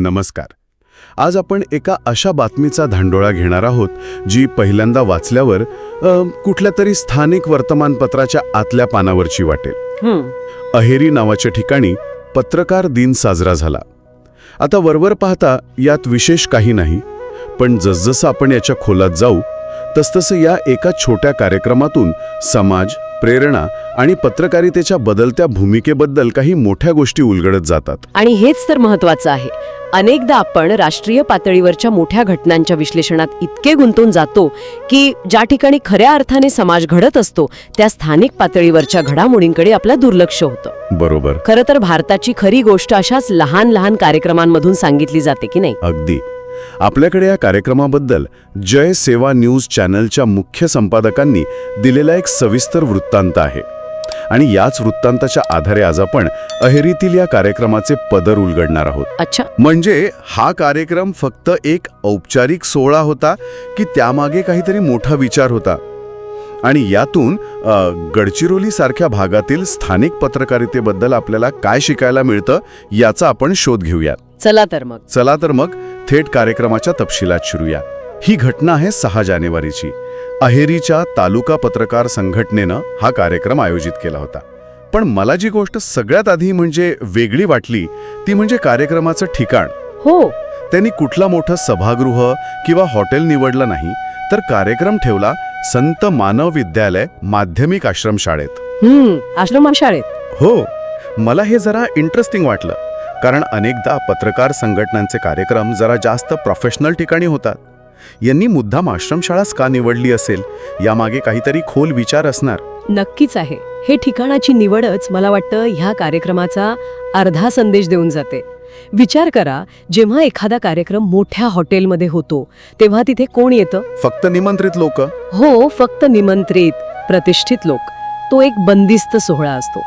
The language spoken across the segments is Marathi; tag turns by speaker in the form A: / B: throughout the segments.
A: नमस्कार. आज आपण एका अशा बातमीचा धांडोळा घेणार आहोत जी पहिल्यांदा वाचल्यावर कुठल्या तरी स्थानिक वर्तमानपत्राच्या आतल्या पानावरची वाटेल. अहेरी नावाच्या ठिकाणी पत्रकार दिन साजरा झाला. आता वरवर पाहता यात विशेष काही नाही पण जसजसं आपण याच्या खोलात जाऊ तसतसं या एका छोट्या कार्यक्रमातून समाज प्रेरणा आणि पत्रकारितेच्या बदलत्या भूमिकेबद्दल काही मोठ्या गोष्टी उलगडत जातात.
B: आणि हेच तर महत्वाचं आहे. अनेकदा आपण राष्ट्रीय पातळीवरच्या मोठ्या घटनांच्या विश्लेषणात इतके गुंतून जातो की ज्या ठिकाणी खऱ्या अर्थाने समाज घडत असतो त्या स्थानिक पातळीवरच्या घडामोडींकडे आपलं दुर्लक्ष होतं.
A: बरोबर.
B: खरं तर भारताची खरी गोष्ट अशाच लहान लहान कार्यक्रमांमधून सांगितली जाते की नाही?
A: अगदी. आपल्याकडे या कार्यक्रमाबद्दल जय सेवा न्यूज चॅनलच्या मुख्य संपादकांनी दिलेला एक सविस्तर वृत्तांत आहे. आणि याच वृत्तांताच्या आधारे आज आपण अहेरीतील या कार्यक्रमाचे पदर उलगडणार आहोत.
B: अच्छा.
A: म्हणजे हा कार्यक्रम फक्त एक औपचारिक सोहळा होता की त्यामागे काहीतरी मोठा विचार होता? आणि यातून अ, गडचिरोलीसारख्या भागातील स्थानिक पत्रकारितेबद्दल आपल्याला काय शिकायला मिळतं याचा आपण शोध घेऊया.
B: चला तर मग.
A: चला तर मग थेट कार्यक्रमाच्या तपशिलात शिरूया. ही घटना आहे सहा जानेवारीची. अहेरीच्या तालुका पत्रकार संघटनेनं हा कार्यक्रम आयोजित केला होता. पण मला जी गोष्ट सगळ्यात आधी म्हणजे वेगळी वाटली ती म्हणजे कार्यक्रमाचं ठिकाण.
B: हो.
A: त्यांनी कुठला मोठं सभागृह किंवा हॉटेल निवडलं नाही तर कार्यक्रम ठेवला संत मानव विद्यालय माध्यमिक आश्रमशाळेत
B: हम्म आश्रम शाळेत.
A: हो. मला हे जरा इंटरेस्टिंग वाटलं कारण अनेकदा पत्रकार संघटनांचे कार्यक्रम जरा जास्त प्रोफेशनल ठिकाणी होतात. यांनी मुद्दाम आश्रमशाळाच का निवडली असेल? यामागे काहीतरी खोल विचार असणार.
B: नक्कीच आहे. हे ठिकाणाची निवडच मला वाटतं ह्या कार्यक्रमाचा अर्धा संदेश देऊन जाते. विचार करा जेव्हा एखादा कार्यक्रम मोठ्या हॉटेलमध्ये होतो तेव्हा तिथे कोण येतं?
A: फक्त निमंत्रित लोक?
B: हो फक्त निमंत्रित प्रतिष्ठित लोक. तो एक बंदिस्त सोहळा असतो.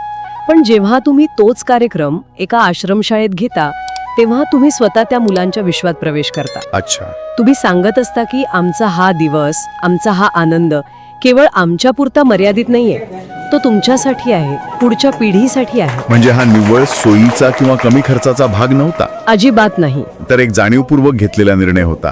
B: पण जेव्हा तुम्ही तोच कार्यक्रम एका आश्रमशाळेत घेता तेव्हा तुम्ही स्वतः त्या मुलांच्या विश्वात प्रवेश करता.
A: अच्छा.
B: तुम्ही सांगत असता की आमचा हा दिवस आमचा हा आनंद केवळ आमच्या पुरता मर्यादित नाहीये. तो तुमच्यासाठी आहे पुढच्या पिढीसाठी आहे.
A: म्हणजे हा निव्वळ सोयीचा किंवा कमी खर्चाचा भाग नव्हता?
B: अजिबात नाही.
A: तर एक जाणीवपूर्वक घेतलेला निर्णय होता.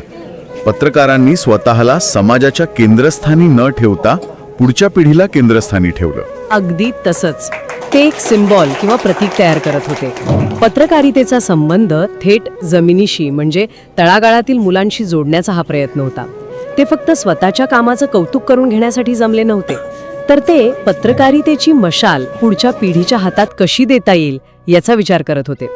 A: पत्रकारांनी स्वतःला समाजाच्या केंद्रस्थानी न ठेवता पुढच्या पिढीला केंद्रस्थानी ठेवलं.
B: अगदी तसंच. ते एक सिम्बॉल किंवा प्रतीक तयार करत होते. पत्रकारितेचा संबंध थेट जमिनीशी म्हणजे तळागाळातील मुलांशी जोडण्याचा हा प्रयत्न होता. ते फक्त स्वतःच्या कामाचं कौतुक करून घेण्यासाठी जमले नव्हते. तर ते पत्रकारितेची मशाल पुढच्या पिढीच्या हातात कशी देता येईल याचा विचार करत होते.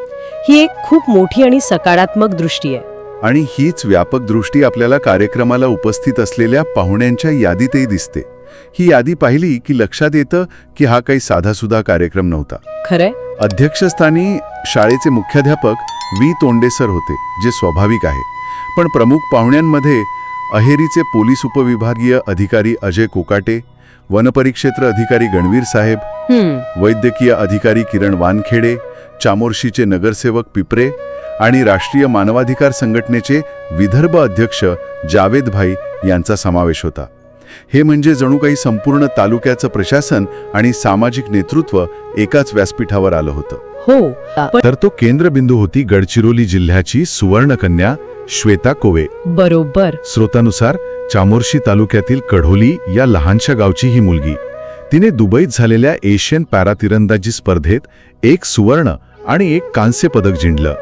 B: ही एक खूप मोठी आणि सकारात्मक दृष्टी आहे.
A: आणि हीच व्यापक दृष्टी आपल्याला कार्यक्रमाला उपस्थित असलेल्या पाहुण्यांच्या यादीतही दिसते. ही यादी पाहिली की लक्षात येतं की हा काही साधासुधा कार्यक्रम नव्हता.
B: खरंय?
A: अध्यक्षस्थानी शाळेचे मुख्याध्यापक वी तोंडेसर होते जे स्वाभाविक आहे. पण प्रमुख पाहुण्यांमध्ये अहेरीचे पोलीस उपविभागीय अधिकारी अजय कोकाटे वनपरिक्षेत्र अधिकारी गणवीर साहेब वैद्यकीय अधिकारी किरण वानखेडे चामोर्शीचे नगरसेवक पिपरे आणि राष्ट्रीय मानवाधिकार संघटनेचे विदर्भ अध्यक्ष जावेद भाई यांचा समावेश होता. हे म्हणजे जणू काही संपूर्ण तालुक्याचं प्रशासन आणि सामाजिक नेतृत्व एकाच व्यासपीठावर आलं होतं.
B: हो.
A: तर तो केंद्रबिंदू होती गडचिरोली जिल्ह्याची सुवर्णकन्या श्वेता कोवे.
B: बरोबर.
A: स्रोतानुसार चामोर्शी तालुक्यातील कढोली या लहानशा गावची ही मुलगी. तिने दुबईत झालेल्या एशियन पॅरा तिरंदाजी स्पर्धेत एक सुवर्ण आणि एक कांस्य पदक जिंकलं.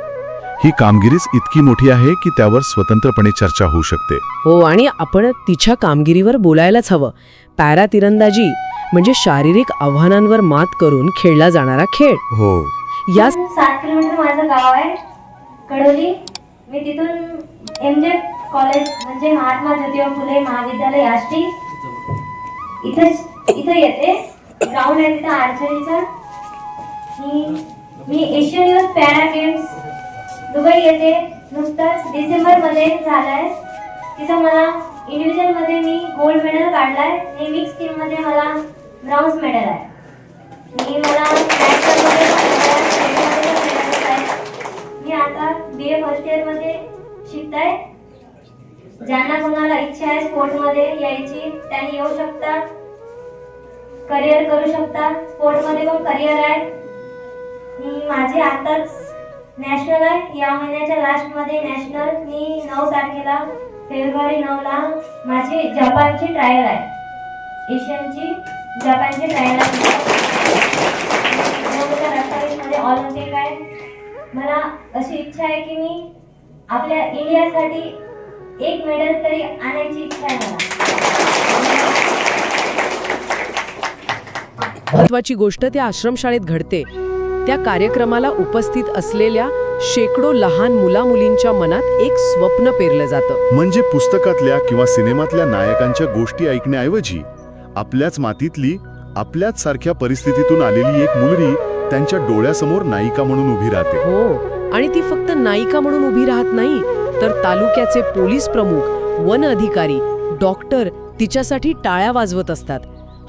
A: ही कामगिरीच इतकी मोठी आहे की त्यावर स्वतंत्रपणे चर्चा होऊ शकते.
B: हो आणि आपण तिच्या कामगिरीवर बोलायलाच हवं. पॅरा तिरंदाजी म्हणजे शारीरिक आव्हानांवर मात करून खेळला जाणारा खेळ.
A: हो.
B: या
C: सात किलोमीटर माझं गाव आहे कडोली. मी तिथून एम जे कॉलेज म्हणजे महात्मा ज्योतिबा फुले महाविद्यालय आष्टी. इथं इथं येते. ग्राउंड आहे तिथं आर्चरीचा मी मी Asian youth para games Dubai येते नुकतंच डिसेंबरमध्ये झालाय. तिथं मला इंडिव्हिज्युअलमध्ये मी गोल्ड मेडल काढलाय. आणि मिक्स टीममध्ये मला ब्राऊन्स मेडल आहे. मी मला मी आता बी ए फर्स्ट इयरमध्ये शिकताय. ज्यांना कोणाला इच्छा आहे स्पोर्टमध्ये यायची त्यांनी येऊ शकतात. करिअर करू शकतात. स्पोर्टमध्ये पण करिअर आहे. मी माझे आताच नॅशनल आहे. या महिन्याच्या लास्टमध्ये नॅशनल मी नऊ तारखेला फेब्रुवारी नऊला माझी जपानची ट्रायल आहे. एशियनची जपानची ट्रायल आहे. दोन हजार अठ्ठावीसमध्ये ऑलिम्पिक आहे. मला अशी इच्छा आहे की मी आपल्या इंडियासाठी एक मेडल तरी आणायची इच्छा आहे मला.
B: महत्वाची गोष्ट त्या आश्रमशाळेत घडते. त्या कार्यक्रमाला उपस्थित असलेल्या शेकडो लहान मुलामुलींच्या मनात एक स्वप्न पेरलं जातं.
A: म्हणजे पुस्तकातल्या किंवा सिनेमातल्या नायकांच्या गोष्टी ऐकण्याऐवजी आपल्याच मातीतली आपल्याच सारख्या परिस्थितीतून आलेली एक मुलगी त्यांच्या डोळ्यासमोर नायिका म्हणून उभी राहते.
B: हो आणि ती फक्त नायिका म्हणून उभी राहत नाही तर तालुक्याचे पोलीस प्रमुख वन अधिकारी डॉक्टर तिच्यासाठी टाळ्या वाजवत असतात.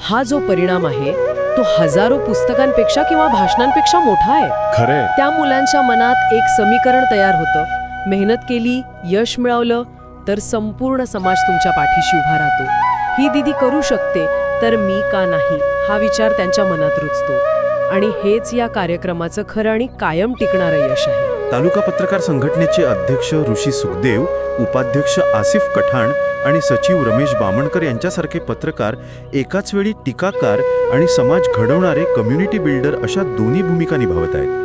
B: हा जो परिणाम आहे तो हजारो पुस्तकांपेक्षा किंवा भाषणांपेक्षा मोठा आहे.
A: खरंय.
B: त्या मुलांच्या मनात एक समीकरण तयार होतं. मेहनत केली यश मिळवलं तर संपूर्ण समाज तुमच्या पाठीशी उभा राहतो. ही दिदी करू शकते तर मी का नाही हा विचार त्यांच्या मनात रुजतो आणि हेच या कार्यक्रमाचं खरं आणि कायम टिकणारं यश आहे.
D: तालुका पत्रकार संघटनेचे अध्यक्ष ऋषी सुखदेव उपाध्यक्ष आसिफ कठाण आणि सचिव रमेश बामणकर यांच्यासारखे पत्रकार एकाच वेळी टीकाकार आणि समाज घडवणारे कम्युनिटी बिल्डर अशा दोन्ही भूमिका निभावत आहेत.